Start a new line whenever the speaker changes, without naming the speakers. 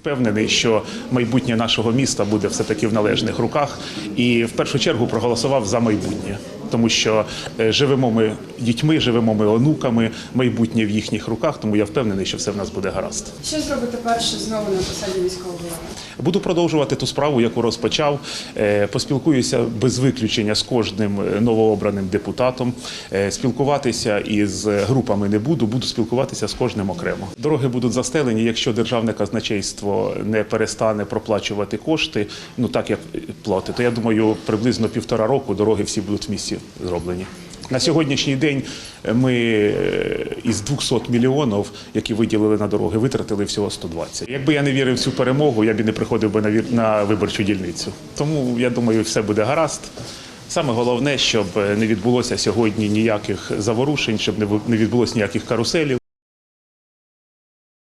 Впевнений, що майбутнє нашого міста буде все таки в належних руках, і в першу чергу проголосував за майбутнє, тому що е, живемо ми дітьми, живемо ми онуками, майбутнє в їхніх руках. Тому я впевнений, що все в нас буде гаразд.
Що зробите перше знову на посаді міського голови?
Буду продовжувати ту справу, яку розпочав. Е, Поспілкуюся без виключення з кожним е, новообраним депутатом. Спілкуватися із групами не буду, буду спілкуватися з кожним окремо. Дороги будуть застелені, якщо державне казначейство не перестане проплачувати кошти, ну так як платить, то я думаю, приблизно півтора року дороги всі будуть в місті зроблені. На сьогоднішній день ми е, із 200 мільйонів, які виділили на дороги, витратили всього 120. Якби я не вірив в цю перемогу, я б не приходив би на виборчу дільницю. Тому я думаю, все буде гаразд. Саме головне, щоб не відбулося сьогодні ніяких заворушень, щоб не відбулося ніяких каруселів.